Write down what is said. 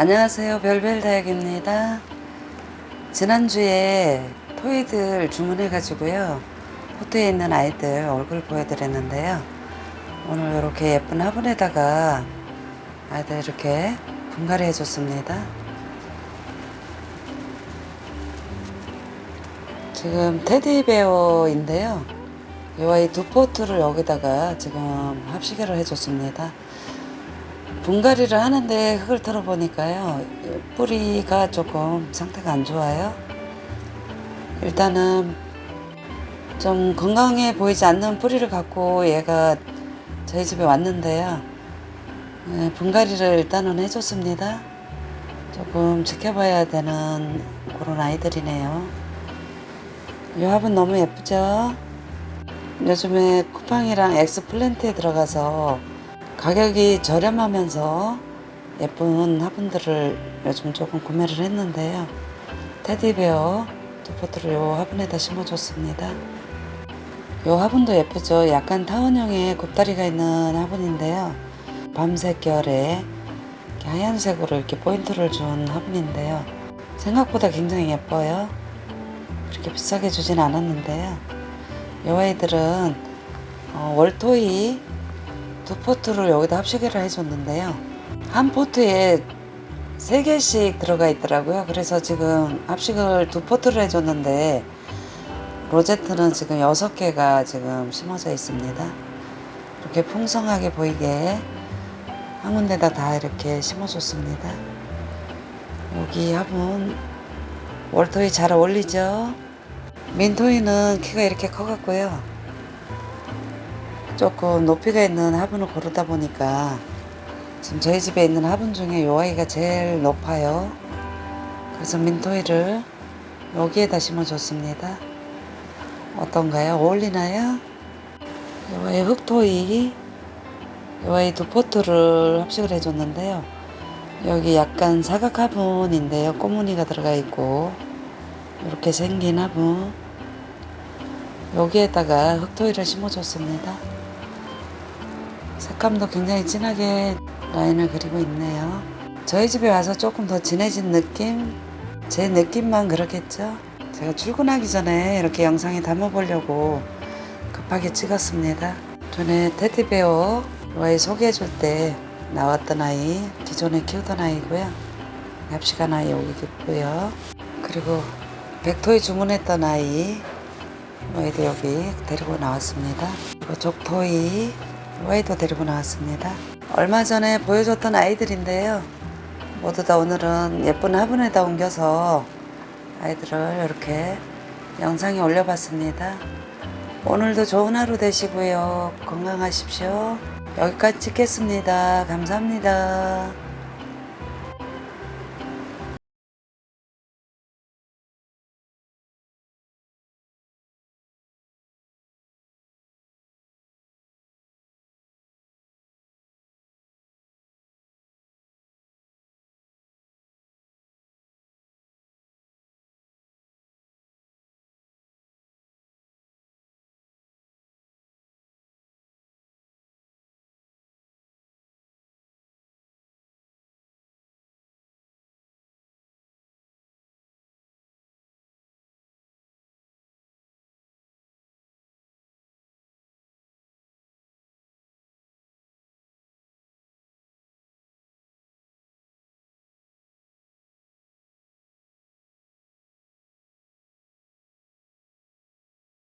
안녕하세요. 별별다육입니다. 지난주에 토이들 주문해가지고요. 포트에 있는 아이들 얼굴 보여드렸는데요. 오늘 이렇게 예쁜 화분에다가 아이들 이렇게 분갈이 해줬습니다. 지금 테디베어인데요. 이 아이 두 포트를 여기다가 지금 합식을 해줬습니다. 분갈이를 하는데 흙을 털어보니까요. 뿌리가 조금 상태가 안 좋아요. 일단은 좀 건강해 보이지 않는 뿌리를 갖고 얘가 저희 집에 왔는데요. 네, 분갈이를 일단은 해줬습니다. 조금 지켜봐야 되는 그런 아이들이네요. 이 화분 너무 예쁘죠? 요즘에 쿠팡이랑 엑스플랜트에 들어가서 가격이 저렴하면서 예쁜 화분들을 요즘 조금 구매를 했는데요. 테디베어 두 포트를 요 화분에다 심어줬습니다. 요 화분도 예쁘죠. 약간 타원형의 곱다리가 있는 화분인데요. 밤색 결에 하얀색으로 이렇게 포인트를 준 화분인데요. 생각보다 굉장히 예뻐요. 그렇게 비싸게 주진 않았는데요. 요 아이들은 어, 월토이 두 포트를 여기다 합식을 해줬는데요. 한 포트에 세 개씩 들어가 있더라고요. 그래서 지금 합식을 두 포트를 해줬는데 로제트는 지금 여섯 개가 지금 심어져 있습니다. 이렇게 풍성하게 보이게 한 군데다 다 이렇게 심어줬습니다. 여기 화분 월토이 잘 어울리죠? 민토이는 키가 이렇게 커갖고요. 조금 높이가 있는 화분을 고르다 보니까 지금 저희 집에 있는 화분 중에 요 아이가 제일 높아요. 그래서 민토이를 여기에다 심어줬습니다. 어떤가요? 어울리나요? 요 아이 흑토이 요 아이 두 포트를 합식을 해줬는데요. 여기 약간 사각 화분인데요. 꽃무늬가 들어가 있고 이렇게 생긴 화분 여기에다가 흑토이를 심어줬습니다. 색감도 굉장히 진하게 라인을 그리고 있네요. 저희 집에 와서 조금 더 진해진 느낌? 제 느낌만 그렇겠죠? 제가 출근하기 전에 이렇게 영상에 담아보려고 급하게 찍었습니다. 전에 테디베어 아이 소개해줄 때 나왔던 아이, 기존에 키우던 아이고요. 합식한 아이 여기 있고요. 그리고 백토이 주문했던 아이, 아이도 여기 데리고 나왔습니다. 그리고 족토이, 아이도 데리고 나왔습니다. 얼마 전에 보여줬던 아이들인데요. 모두 다 오늘은 예쁜 화분에다 옮겨서 아이들을 이렇게 영상에 올려봤습니다. 오늘도 좋은 하루 되시고요. 건강하십시오. 여기까지 찍겠습니다. 감사합니다.